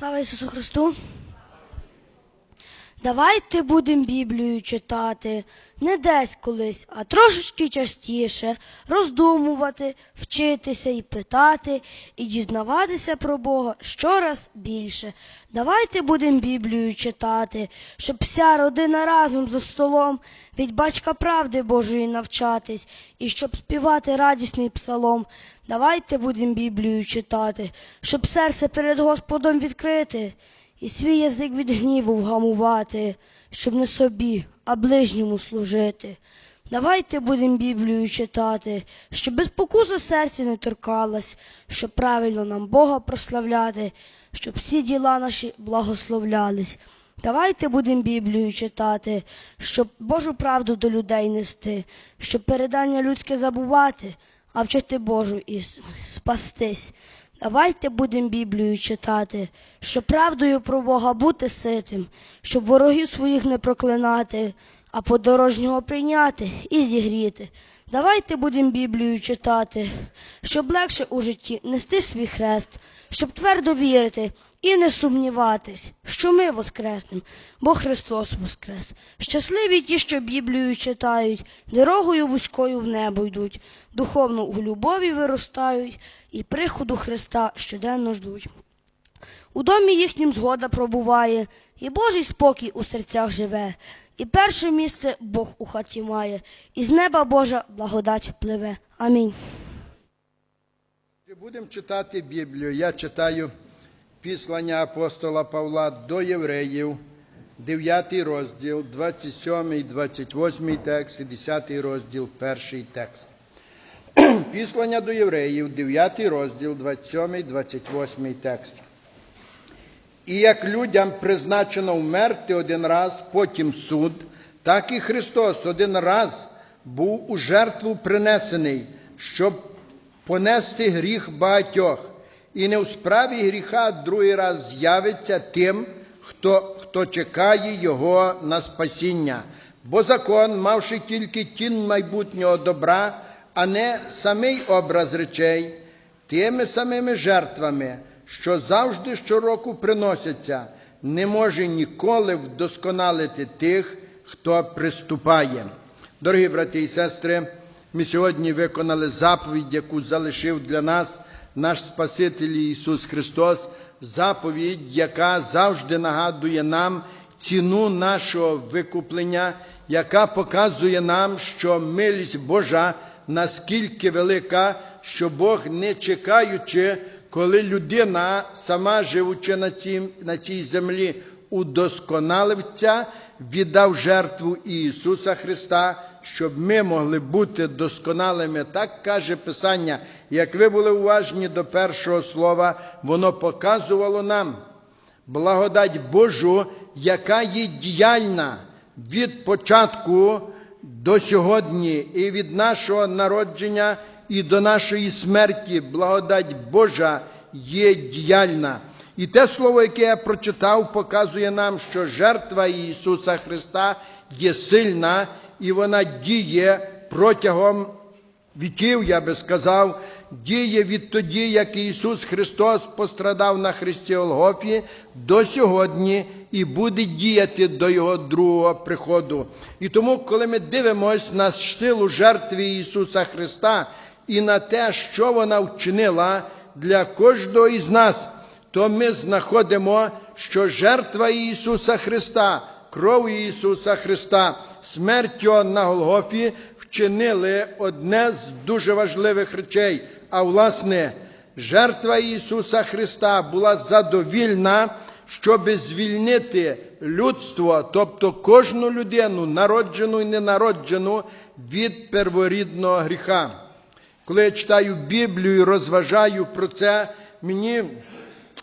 Слава Ісусу Христу! Давайте будемо Біблію читати не десь колись, а трошечки частіше, роздумувати, вчитися і питати, і дізнаватися про Бога щораз більше. Давайте будемо Біблію читати, щоб вся родина разом за столом від батька правди Божої навчатись, і щоб співати радісний псалом. Давайте будемо Біблію читати, щоб серце перед Господом відкрити і свій язик від гніву вгамувати, щоб не собі, а ближньому служити. Давайте будемо Біблію читати, щоб без покуса серця не торкалась, щоб правильно нам Бога прославляти, щоб всі діла наші благословлялись. Давайте будемо Біблію читати, щоб Божу правду до людей нести, щоб передання людське забувати, а вчити Божу і спастись. Давайте будемо Біблію читати, щоб правдою про Бога бути ситим, щоб ворогів своїх не проклинати, а подорожнього прийняти і зігріти. Давайте будемо Біблію читати, щоб легше у житті нести свій хрест, щоб твердо вірити і не сумніватись, що ми воскреснем, бо Христос воскрес. Щасливі ті, що Біблію читають, дорогою вузькою в небо йдуть, духовно у любові виростають і приходу Христа щоденно ждуть. У домі їхнім згода пробуває, і Божий спокій у серцях живе, і перше місце Бог у хаті має, і з неба Божа благодать пливе. Амінь. Будемо читати Біблію. Я читаю післання апостола Павла до євреїв, 9 розділ, 27, 28 текст і 10 розділ, перший текст. Післання до євреїв, 9 розділ, 27, 28 текст. І як людям призначено вмерти один раз, потім суд, так і Христос один раз був у жертву принесений, щоб понести гріх багатьох, і не у справі гріха другий раз з'явиться тим, хто, хто чекає його на спасіння. Бо закон, мавши тільки тінь майбутнього добра, а не самий образ речей, тими самими жертвами, що завжди щороку приносяться, не може ніколи вдосконалити тих, хто приступає. Дорогі брати і сестри, ми сьогодні виконали заповідь, яку залишив для нас наш Спаситель Ісус Христос, заповідь, яка завжди нагадує нам ціну нашого викуплення, яка показує нам, що милість Божа наскільки велика, що Бог, не чекаючи, коли людина, сама живучи на цій, на цій землі, удосконаливця, віддав жертву Ісуса Христа, щоб ми могли бути досконалими. Так каже Писання. Як ви були уважні до першого слова, воно показувало нам благодать Божу, яка є діяльна від початку до сьогодні, і від нашого народження і до нашої смерті. Благодать Божа є діяльна. І те слово, яке я прочитав, показує нам, що жертва Ісуса Христа є сильна і вона діє протягом віків, я би сказав, діє відтоді, як Ісус Христос пострадав на Христі Олгофі до сьогодні і буде діяти до Його другого приходу. І тому, коли ми дивимося на силу жертви Ісуса Христа і на те, що вона вчинила для кожного із нас, то ми знаходимо, що жертва Ісуса Христа, кров Ісуса Христа, смерть Його на Голгофі вчинили одне з дуже важливих речей. А власне, жертва Ісуса Христа була задовільна, щоб звільнити людство, тобто кожну людину, народжену і ненароджену, від перворідного гріха. Коли я читаю Біблію і розважаю про це, мені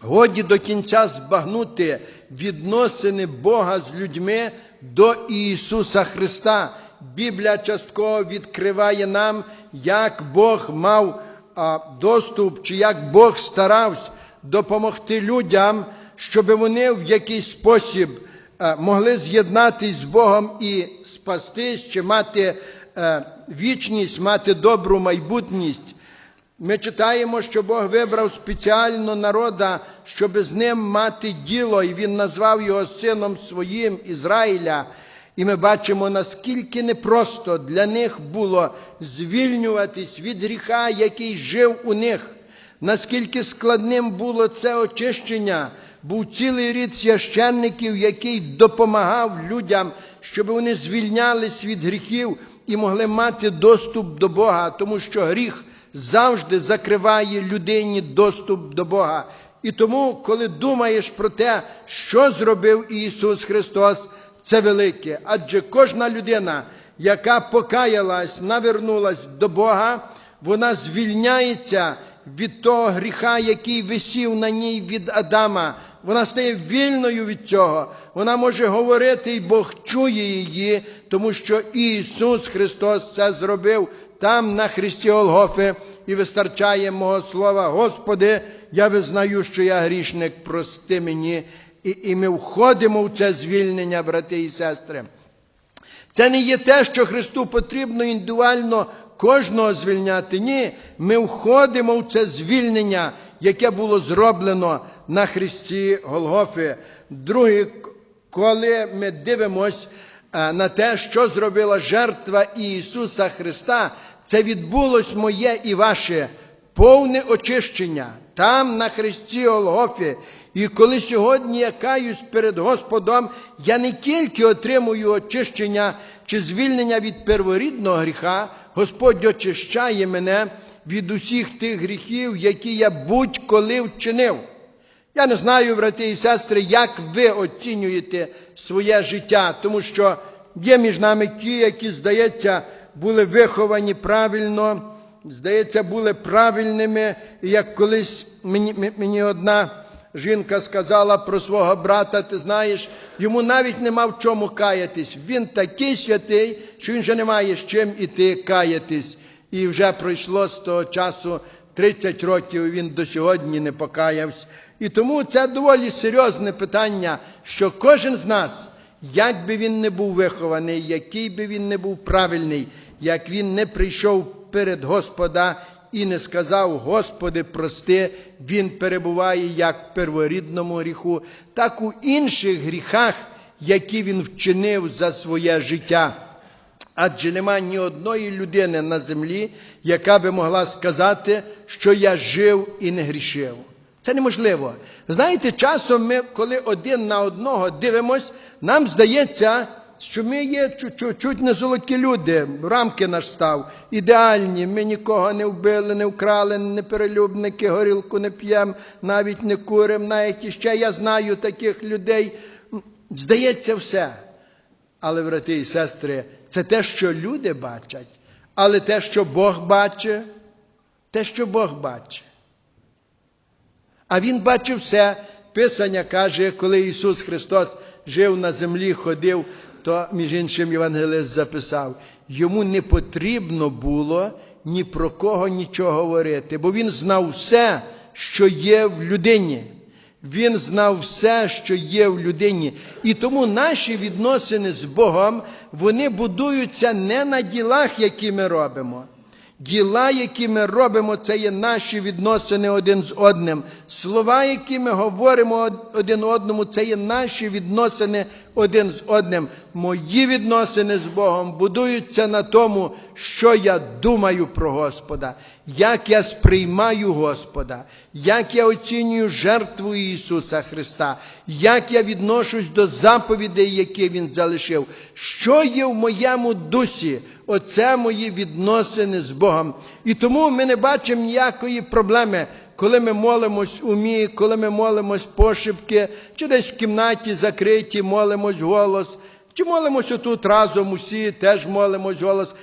годі до кінця збагнути відносини Бога з людьми до Ісуса Христа. Біблія частково відкриває нам, як Бог мав доступ, чи як Бог старався допомогти людям, щоб вони в якийсь спосіб е, могли з'єднатись з Богом і спастись, чи мати е, вічність, мати добру майбутність. Ми читаємо, що Бог вибрав спеціально народа, щоб з ним мати діло, і він назвав його сином своїм Ізраїля. І ми бачимо, наскільки непросто для них було звільнюватись від гріха, який жив у них, наскільки складним було це очищення. Був цілий рід священників, який допомагав людям, щоб вони звільнялись від гріхів і могли мати доступ до Бога, тому що гріх завжди закриває людині доступ до Бога. І тому, коли думаєш про те, що зробив Ісус Христос, це велике. Адже кожна людина, яка покаялась, навернулась до Бога, вона звільняється від того гріха, який висів на ній від Адама. Вона стає вільною від цього. Вона може говорити, і Бог чує її, тому що Ісус Христос це зробив там на Христі Голгофи і вистачає мого слова. Господи, я визнаю, що я грішник, прости мені. І, і ми входимо в це звільнення, брати і сестри. Це не є те, що Христу потрібно індивідуально кожного звільняти. Ні, ми входимо в це звільнення, яке було зроблено на Христі Голгофи. Друге, коли ми дивимось е, на те, що зробила жертва Ісуса Христа, це відбулось моє і ваше повне очищення там на Христі Голгофі. І коли сьогодні я каюсь перед Господом, я не тільки отримую очищення чи звільнення від перворідного гріха, Господь очищає мене від усіх тих гріхів, які я будь-коли вчинив. Я не знаю, брати і сестри, як ви оцінюєте своє життя, тому що є між нами ті, які, здається, були виховані правильно, здається, були правильними. І як колись мені, мені одна жінка сказала про свого брата, ти знаєш, йому навіть нема в чому каятись. Він такий святий, що він вже не має з чим іти каятись. І вже пройшло з того часу 30 років, він до сьогодні не покаявся. І тому це доволі серйозне питання, що кожен з нас, як би він не був вихований, який би він не був правильний, як він не прийшов перед Господа і не сказав, Господи, прости, він перебуває як в перворідному гріху, так у інших гріхах, які він вчинив за своє життя. Адже нема ні одної людини на землі, яка би могла сказати, що я жив і не грішив. Це неможливо. Знаєте, часом ми, коли один на одного дивимось, нам здається, що ми є чуть не золоті люди. Рамки наш став ідеальні. Ми нікого не вбили, не вкрали, не перелюбники, горілку не п'ємо, навіть не куримо, навіть іще я знаю таких людей. Здається, все. Але, брати і сестри, це те, що люди бачать, але те, що Бог бачить, те, що Бог бачить. А Він бачив все. Писання каже, коли Ісус Христос жив на землі, ходив, то, між іншим, Євангелист записав, йому не потрібно було ні про кого нічого говорити, бо він знав все, що є в людині. Він знав все, що є в людині. І тому наші відносини з Богом, вони будуються не на ділах, які ми робимо. Діла, які ми робимо, це є наші відносини один з одним. Слова, які ми говоримо один одному, це є наші відносини один з одним. Мої відносини з Богом будуються на тому, що я думаю про Господа, як я сприймаю Господа, як я оцінюю жертву Ісуса Христа, як я відношусь до заповідей, які Він залишив, що є в моєму дусі. Оце мої відносини з Богом. І тому ми не бачимо ніякої проблеми, коли ми молимось у мі, коли ми молимось пошепки, чи десь в кімнаті закриті, молимось голос, чи молимось отут разом усі, теж молимось голос.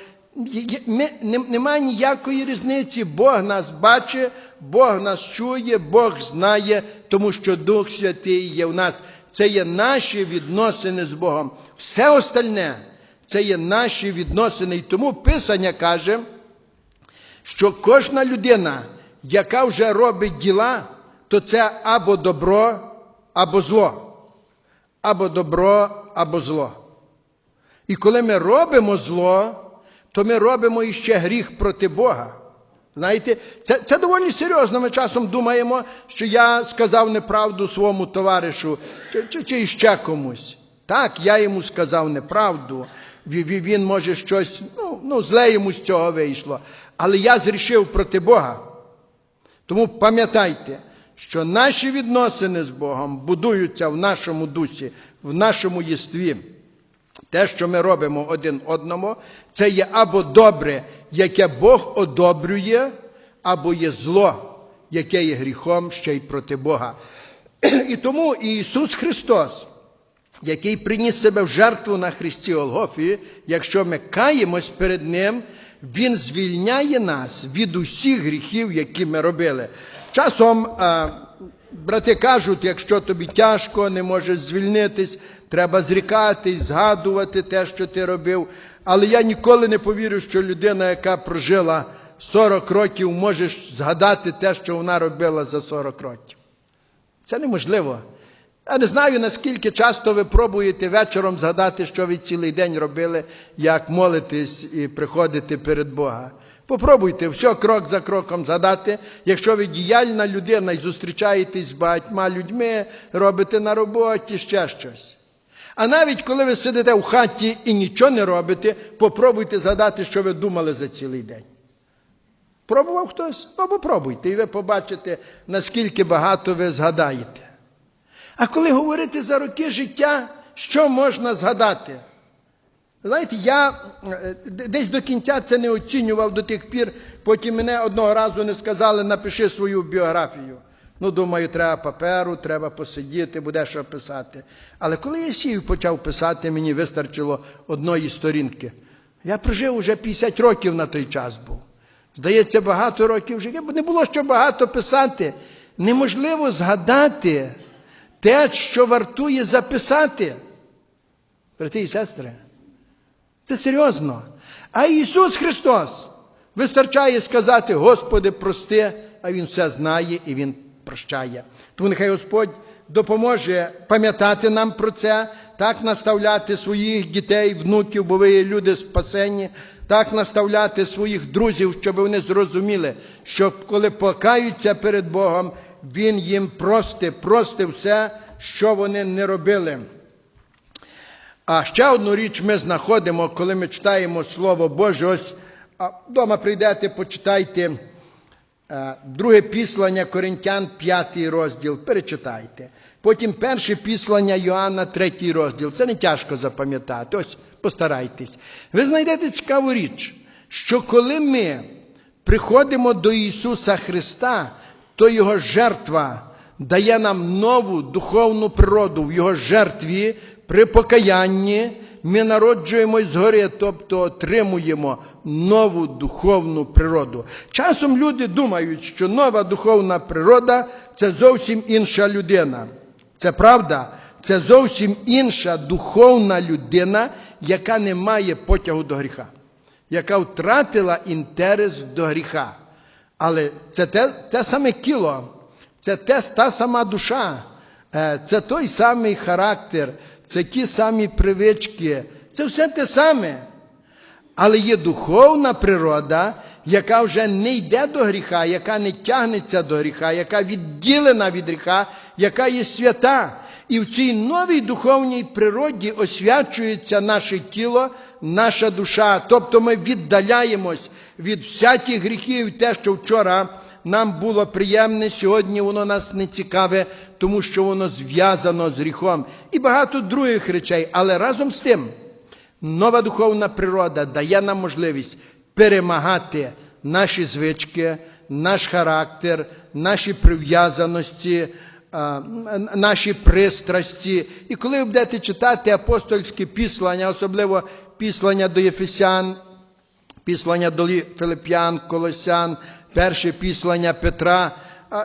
Ми, не, немає ніякої різниці. Бог нас бачить, Бог нас чує, Бог знає, тому що Дух Святий є в нас. Це є наші відносини з Богом. Все остальне це є наші відносини. І тому Писання каже, що кожна людина, яка вже робить діла, то це або добро, або зло. Або добро, або зло. І коли ми робимо зло, то ми робимо іще гріх проти Бога. Знаєте, це, це доволі серйозно. Ми часом думаємо, що я сказав неправду своєму товаришу чи, чи, чи ще комусь. Так, я йому сказав неправду. Ві- ві- Він може щось, ну, ну зле йому з цього вийшло. Але я зрішив проти Бога. Тому пам'ятайте, що наші відносини з Богом будуються в нашому дусі, в нашому єстві. Те, що ми робимо один одному, це є або добре, яке Бог одобрює, або є зло, яке є гріхом ще й проти Бога. І тому Ісус Христос, який приніс себе в жертву на Христі Голгофі, якщо ми каємось перед Ним, Він звільняє нас від усіх гріхів, які ми робили. Часом а, брати кажуть, якщо тобі тяжко, не можеш звільнитись, треба зрікатись, згадувати те, що ти робив. Але я ніколи не повірю, що людина, яка прожила 40 років, може згадати те, що вона робила за 40 років. Це неможливо. Я не знаю, наскільки часто ви пробуєте вечором згадати, що ви цілий день робили, як молитесь і приходити перед Бога. Попробуйте все крок за кроком згадати. Якщо ви діяльна людина і зустрічаєтесь з багатьма людьми, робите на роботі ще щось. А навіть коли ви сидите в хаті і нічого не робите, попробуйте згадати, що ви думали за цілий день. Пробував хтось? Ну, попробуйте, і ви побачите, наскільки багато ви згадаєте. А коли говорити за роки життя, що можна згадати? Знаєте, я е, десь до кінця це не оцінював до тих пір, потім мене одного разу не сказали, напиши свою біографію. Ну, думаю, треба паперу, треба посидіти, буде що писати. Але коли я сів почав писати, мені вистачило одної сторінки. Я прожив уже 50 років на той час був. Здається, багато років бо не було що багато писати. Неможливо згадати те, що вартує записати. Брати і сестри, це серйозно. А Ісус Христос вистачає сказати, Господи, прости, а Він все знає і Він прощає. Тому нехай Господь допоможе пам'ятати нам про це, так наставляти своїх дітей, внуків, бо ви люди спасені, так наставляти своїх друзів, щоб вони зрозуміли, що коли покаються перед Богом, Він їм простить, простить все, що вони не робили. А ще одну річ ми знаходимо, коли ми читаємо Слово Боже. Ось вдома прийдете, почитайте е, друге післання Коринтян, п'ятий розділ, перечитайте. Потім перше післання Йоанна, третій розділ. Це не тяжко запам'ятати. Ось постарайтесь. Ви знайдете цікаву річ, що коли ми приходимо до Ісуса Христа, то Його жертва дає нам нову духовну природу в Його жертві при покаянні. Ми народжуємось згори, тобто отримуємо нову духовну природу. Часом люди думають, що нова духовна природа це зовсім інша людина. Це правда, це зовсім інша духовна людина, яка не має потягу до гріха, яка втратила інтерес до гріха. Але це те, те саме тіло, це те, та сама душа, е, це той самий характер, це ті самі привички, це все те саме. Але є духовна природа, яка вже не йде до гріха, яка не тягнеться до гріха, яка відділена від гріха, яка є свята. І в цій новій духовній природі освячується наше тіло, наша душа. Тобто ми віддаляємось від всяких гріхів, те, що вчора нам було приємне, сьогодні воно нас не цікаве, тому що воно зв'язано з гріхом. І багато других речей. Але разом з тим. Нова духовна природа дає нам можливість перемагати наші звички, наш характер, наші прив'язаності, наші пристрасті. І коли ви будете читати апостольські післання, особливо післання до Єфесян, післання до Филип'ян, Колосян, перше післання Петра.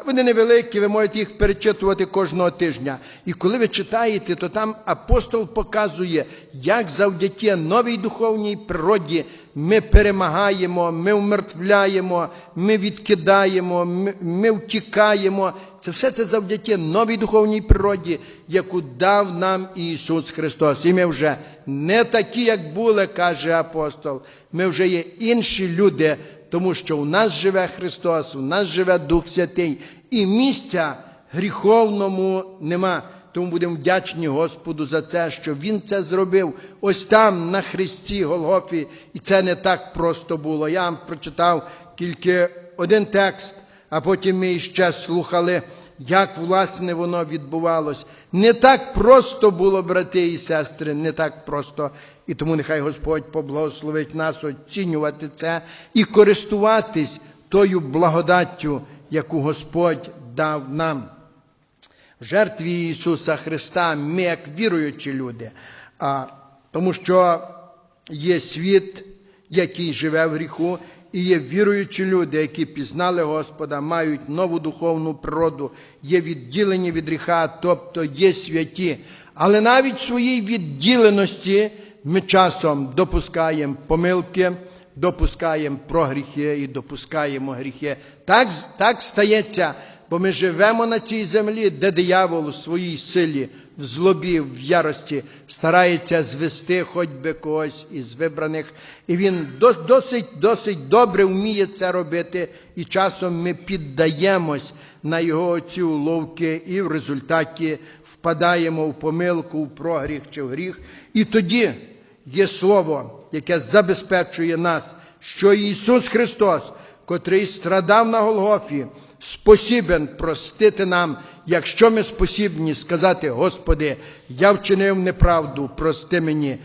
Вони невеликі, ви можете їх перечитувати кожного тижня. І коли ви читаєте, то там апостол показує, як завдяки новій духовній природі ми перемагаємо, ми вмертвляємо, ми відкидаємо, ми, ми втікаємо. Це все це завдяки новій духовній природі, яку дав нам Ісус Христос. І ми вже не такі, як були, каже апостол. Ми вже є інші люди, тому що у нас живе Христос, у нас живе Дух Святий, і місця гріховному нема. Тому будемо вдячні Господу за це, що Він це зробив ось там, на Христі Голгофі. І це не так просто було. Я вам прочитав тільки один текст, а потім ми ще слухали, як власне воно відбувалось. Не так просто було, брати і сестри, не так просто. І тому нехай Господь поблагословить нас оцінювати це і користуватись тою благодаттю, яку Господь дав нам жертві Ісуса Христа, ми як віруючі люди, а, тому що є світ, який живе в гріху, і є віруючі люди, які пізнали Господа, мають нову духовну природу, є відділені від гріха, тобто є святі. Але навіть в своїй відділеності ми часом допускаємо помилки, допускаємо прогріхи і допускаємо гріхи. Так, так стається. Бо ми живемо на цій землі, де диявол у своїй силі, в злобі, в ярості старається звести хоч би когось із вибраних. І він досить, досить добре вміє це робити, і часом ми піддаємось на його ці уловки, і в результаті впадаємо в помилку, в прогріх чи в гріх. І тоді є слово, яке забезпечує нас, що Ісус Христос, котрий страдав на Голгофі, спосібен простити нам, якщо ми спосібні сказати, Господи, я вчинив неправду, прости мені,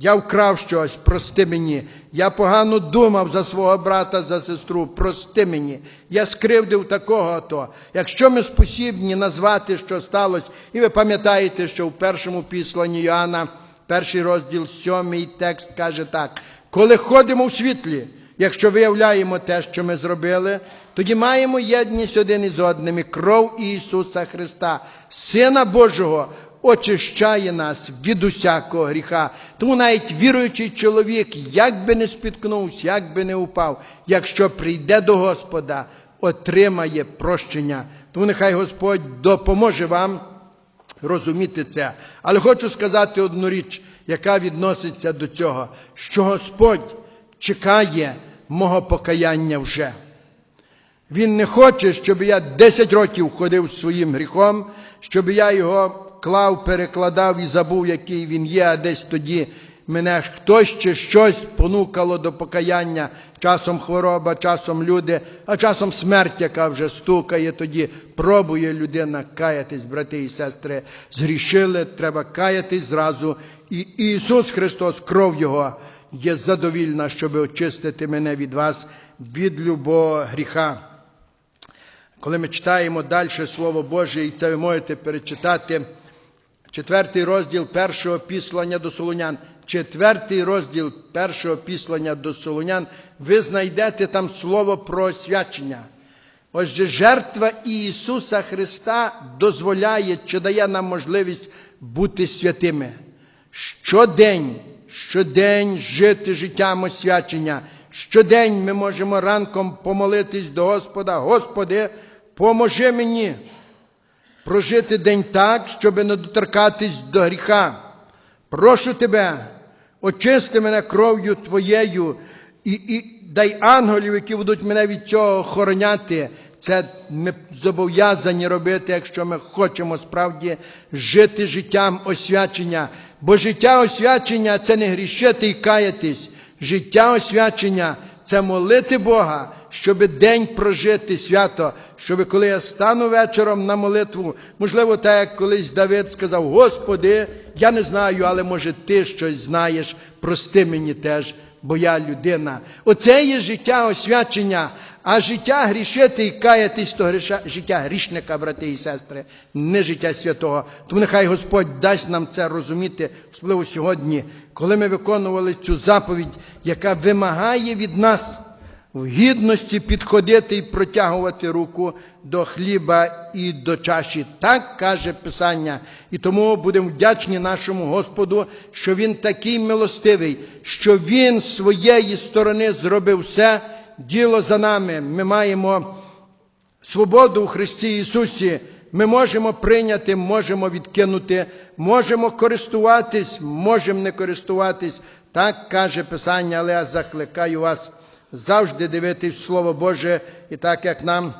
я вкрав щось, прости мені, я погано думав за свого брата, за сестру, прости мені, я скривдив такого то. Якщо ми спосібні назвати, що сталося, і ви пам'ятаєте, що в першому післанні Йоанна, перший розділ, сьомий текст каже так: коли ходимо в світлі, Якщо виявляємо те, що ми зробили, тоді маємо єдність один із одним. І кров Ісуса Христа, Сина Божого, очищає нас від усякого гріха. Тому навіть віруючий чоловік, як би не спіткнувся, як би не упав, якщо прийде до Господа, отримає прощення. Тому нехай Господь допоможе вам розуміти це. Але хочу сказати одну річ, яка відноситься до цього, що Господь чекає мого покаяння вже. Він не хоче, щоб я 10 років ходив своїм гріхом, щоб я його клав, перекладав і забув, який він є, а десь тоді мене хтось чи щось понукало до покаяння. Часом хвороба, часом люди, а часом смерть, яка вже стукає, тоді пробує людина каятись, брати і сестри. Згрішили, треба каятись зразу. І Ісус Христос, кров Його, є задовільна, щоб очистити мене від вас, від любого гріха. Коли ми читаємо далі Слово Боже, і це ви можете перечитати, четвертий розділ першого післання до Солонян, четвертий розділ першого післання до Солонян, ви знайдете там слово про освячення. Отже, жертва Ісуса Христа дозволяє чи дає нам можливість бути святими. Щодень, щодень жити життям освячення. Щодень ми можемо ранком помолитись до Господа, Господи, поможи мені прожити день так, щоб не доторкатись до гріха. Прошу тебе, очисти мене кров'ю Твоєю і, і дай ангелів, які будуть мене від цього охороняти. Це ми зобов'язані робити, якщо ми хочемо справді жити життям освячення. Бо життя освячення це не грішити і каятись. Життя освячення це молити Бога, щоб день прожити свято, щоб коли я стану вечором на молитву, можливо, так як колись Давид сказав: Господи, я не знаю, але може ти щось знаєш, прости мені теж, бо я людина. Оце є життя освячення. А життя грішити і каятись, то гріша, життя грішника, брати і сестри, не життя святого. Тому нехай Господь дасть нам це розуміти, особливо сьогодні, коли ми виконували цю заповідь, яка вимагає від нас в гідності підходити і протягувати руку до хліба і до чаші. Так каже Писання. І тому будемо вдячні нашому Господу, що Він такий милостивий, що Він з своєї сторони зробив все діло за нами. Ми маємо свободу у Христі Ісусі. Ми можемо прийняти, можемо відкинути, можемо користуватись, можемо не користуватись. Так каже Писання, але я закликаю вас завжди дивитись Слово Боже, і так як нам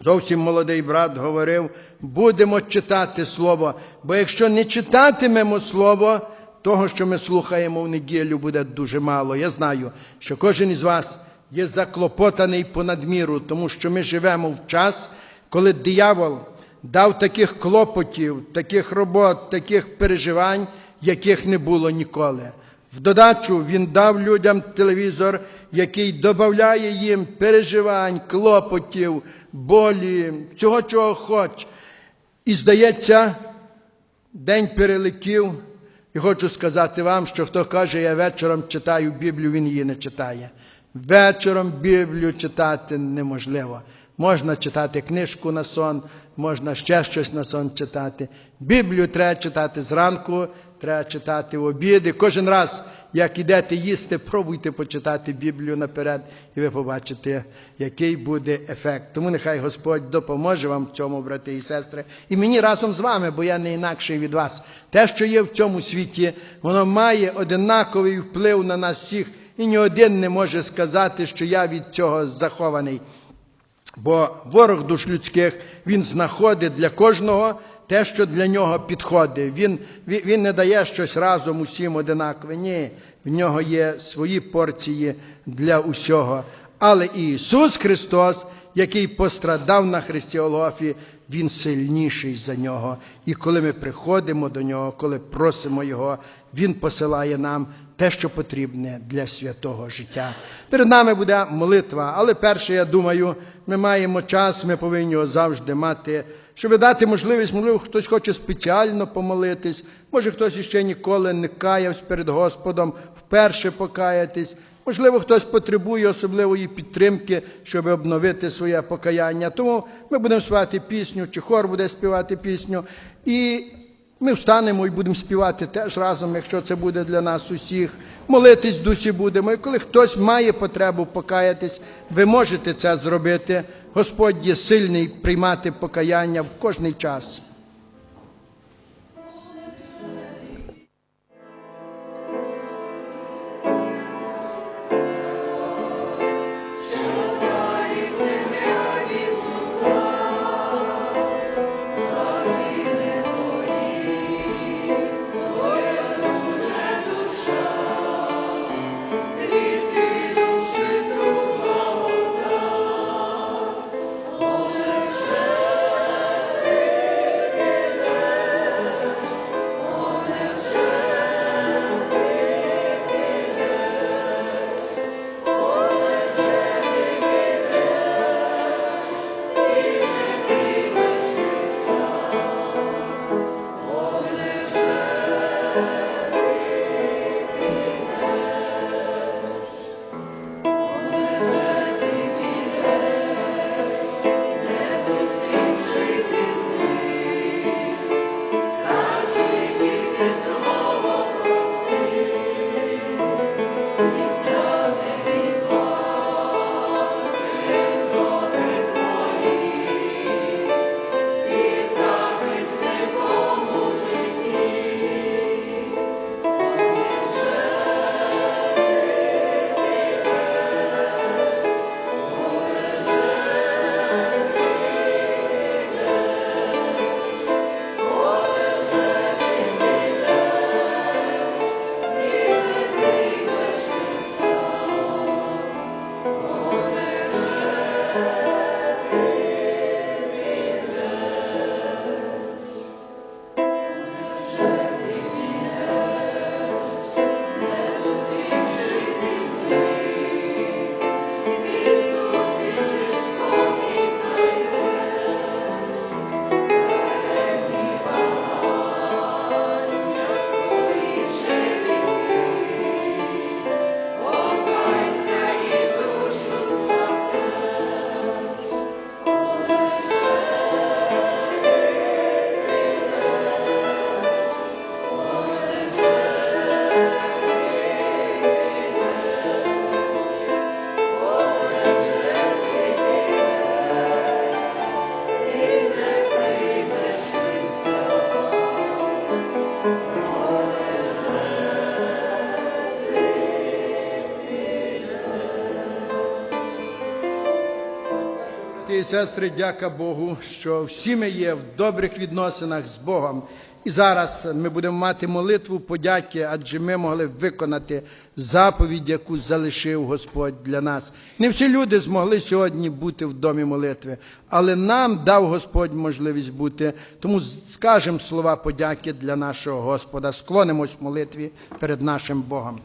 зовсім молодий брат говорив, будемо читати Слово. Бо якщо не читатимемо Слово, того, що ми слухаємо в неділю, буде дуже мало. Я знаю, що кожен із вас є заклопотаний понад міру, тому що ми живемо в час, коли диявол дав таких клопотів, таких робот, таких переживань, яких не було ніколи. В додачу він дав людям телевізор, який додає їм переживань, клопотів, болі, всього, чого хоч. І здається, день перелетів. І хочу сказати вам, що хто каже, я вечором читаю Біблію, він її не читає. Вечором Біблію читати неможливо. Можна читати книжку на сон, можна ще щось на сон читати. Біблію треба читати зранку, треба читати в обіди. Кожен раз, як ідете їсти, пробуйте почитати Біблію наперед, і ви побачите, який буде ефект. Тому нехай Господь допоможе вам в цьому, брати і сестри, і мені разом з вами, бо я не інакший від вас. Те, що є в цьому світі, воно має одинаковий вплив на нас всіх, і ні один не може сказати, що я від цього захований. Бо ворог душ людських він знаходить для кожного те, що для нього підходить. Він, він, не дає щось разом усім одинакове. Ні, в нього є свої порції для усього. Але Ісус Христос, який пострадав на Христі Голгофі, Він сильніший за нього. І коли ми приходимо до нього, коли просимо Його, Він посилає нам те, що потрібне для святого життя. Перед нами буде молитва, але перше, я думаю, ми маємо час, ми повинні його завжди мати, щоб дати можливість, можливо, хтось хоче спеціально помолитись, може хтось іще ніколи не каявся перед Господом, вперше покаятись. Можливо, хтось потребує особливої підтримки, щоб обновити своє покаяння. Тому ми будемо співати пісню, чи хор буде співати пісню. І ми встанемо і будемо співати теж разом, якщо це буде для нас усіх. Молитись в дусі будемо. І коли хтось має потребу покаятись, ви можете це зробити. Господь є сильний приймати покаяння в кожний час. Сестри, дяка Богу, що всі ми є в добрих відносинах з Богом. І зараз ми будемо мати молитву подяки, адже ми могли виконати заповідь, яку залишив Господь для нас. Не всі люди змогли сьогодні бути в домі молитви, але нам дав Господь можливість бути. Тому скажемо слова подяки для нашого Господа. Склонимось в молитві перед нашим Богом.